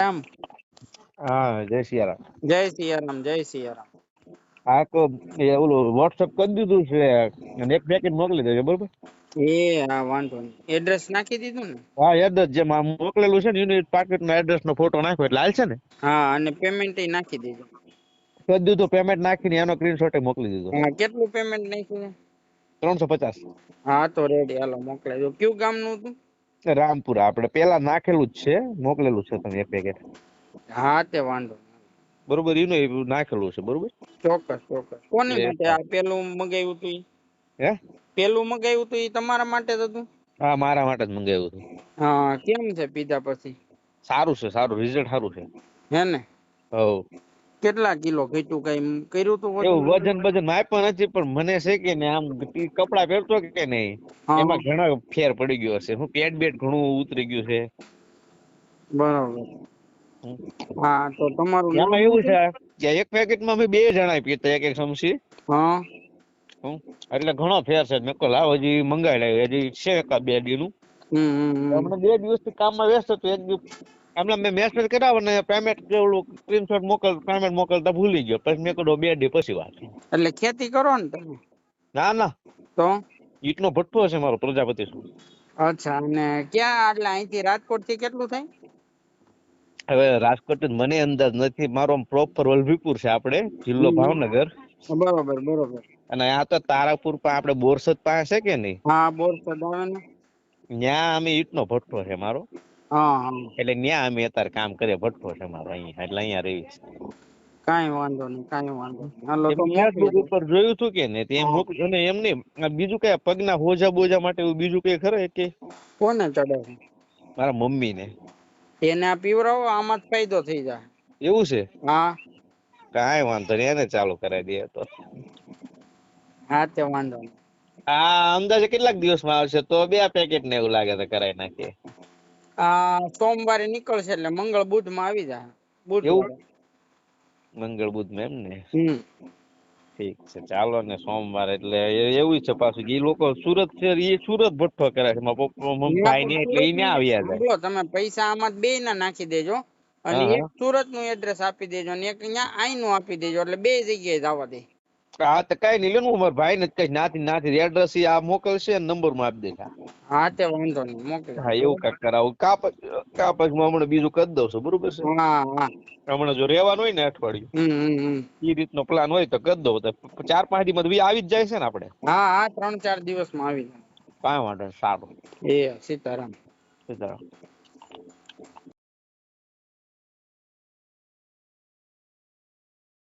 રામ. હા જય સિયારામ જય સિયારામ જય સિયારામ આ તો એ ઓલું વોટ્સઅપ કરી દીધું છે અને એક પેકેટ મોકલી દેજો બરોબર? એ હા વાંધો નહીં. એડ્રેસ નાખી દીધું ને? હા એડ્રેસ જે માં મોકલેલું છે ને યુનિટ પાકેટ નો એડ્રેસ નો ફોટો નાખ્યો એટલે હાલ ને? હા અને પેમેન્ટ નાખી દીધું. કરી દીધું પેમેન્ટ નાખીને એનો સ્ક્રીનશોટ મોકલી દીધો. હા કેટલું પેમેન્ટ નાખ્યું? ત્રણસો પચાસ. હા તો રેડી હાલો મોકલાઈ દો કયું ગામનું હતું? રામપુરા. આપણે પેલા નાખેલું જ છે. મોકલેલું છે તમે એક પેકેટ હા તે વાંધો બરોબર એનું નાખેલું છે બરોબર? ચોક્કસ ચોક્કસ. કોની માટે આ પેલું મંગાવ્યું હતું હે? પેલું મંગાવ્યું હતું ઈ તમારા માટે જ હતું? હા મારા માટે જ મંગાવ્યું હતું. હા કેમ છે પીધા પછી? સારું છે સારું. રિઝલ્ટ સારું છે. હે ને? હવ. કેટલા કિલો ઘટ્યું કઈ કર્યું તું એવું વજન વજન માપ્યો નથી પણ મને છે કે ને આમ કપડા પહેરતો કે નહીં એમાં ઘણો ફેર પડી ગયો છે હું પેટ બેટ ઘણું ઉતરી ગયું છે. બરાબર. હા તો તમારું એમાં એવું છે? કે એક પેકેટમાં અમે બે જણા પીતા એક એક ચમચી હા. એટલે ઘણો ફેર છે. મેં કહ્યું લાવ હજી મંગાવી હજી છે એકાદ બે હમ હમ. હમણાં બે દિવસથી કામમાં વ્યસ્ત હતો એક દિવસ હમણાં મેં મેસેજ કરાવ ને પેમેન્ટ સ્ક્રીનશોટ મોકલ પેમેન્ટ મોકલતા ભૂલી ગયો. પછી મેં કીધું બે દી પછી વાત. એટલે ખેતી કરો ને તમે? ના ના. તો? ઈટનો ભઠ્ઠો છે મારો પ્રજાપતિ શું. અચ્છા અને ક્યાં એટલે અહીંથી રાજકોટથી કેટલું થાય? હવે રાજકોટ મને અંદાજ નથી. મારો પ્રોપર વલભીપુર છે આપણે જિલ્લો ભાવનગર. બરોબર બરોબર. અને આ તો તારાપુર પાસે આપણે બોરસદ પાસે છે કે નહીં? હા બોરસદ આવે ને. ત્યાં અમે ઈટનો ભઠ્ઠો છે મારો. એટલે ત્યાં અમે અત્યારે કામ કરે ભઠ્ઠો છે મારો અહીંયા એટલે અહીંયા રહી કાંઈ વાંધો નહીં કાંઈ વાંધો હાલો તો ઉપર જોયું હતું કે ને તે મોકલ્યું અને એમ નહીં. બીજું કઈ પગના હોજા બોજા માટે બીજું કઈ ખરે કે કોને ચડાવે મારા મમ્મી ને એને આ પીવરાવો આમાં જ ફાયદો થઈ જાય. એવું છે? હા. કાઈ વાંધો નહીં એને ચાલુ કરાવી દઈએ તો. હા તે વાંધો આ અંદાજે કેટલાક દિવસમાં આવશે? તો બે પેકેટ ને એવું લાગે તો કરાવી નાખીએ. સોમવારે નીકળશે એટલે મંગળ બુધમાં આવી જાય. બુધ મંગળ બુધમાં એમ ને? ઠીક છે ચાલો ને સોમવાર એટલે એવું છે પાછું કે ઈ લોકો સુરત છે એ સુરત ભઠ્ઠો કરે છે. મમ્મી ને એટલે ઈ ન્યા આવ્યા જાય. તમે પૈસા આમાં બે ના નાખી દેજો અને એક સુરતનું એડ્રેસ આપી દેજો અને એક અહીંયા આઈ નું આપી દેજો એટલે બે જગ્યાએ જવા દે. હા તો કઈ નહીં લેવું ને મારા ભાઈ ને કઈ નાથી નાથી એડ્રેસ આ મોકલશે અને નંબરમાં આપી દેશે. હા તે વાંધો નહીં મોકલ હા એવું કાંઈક કરાવું. કાપ કાપચમાં હમણાં બીજું કરી દઉં છું બરોબર છે? હા હા. હમણાં જો રહેવાનું હોય ને અઠવાડિયું એ રીતનો પ્લાન હોય તો કરી દઉં. તો ચાર પાંચ દી માં આવી જ જાય છે ને આપણે? હા હા ત્રણ ચાર દિવસમાં આવી જાય. કાંઈ વાંધો સારું. એ સીતારામ. સીતારામ.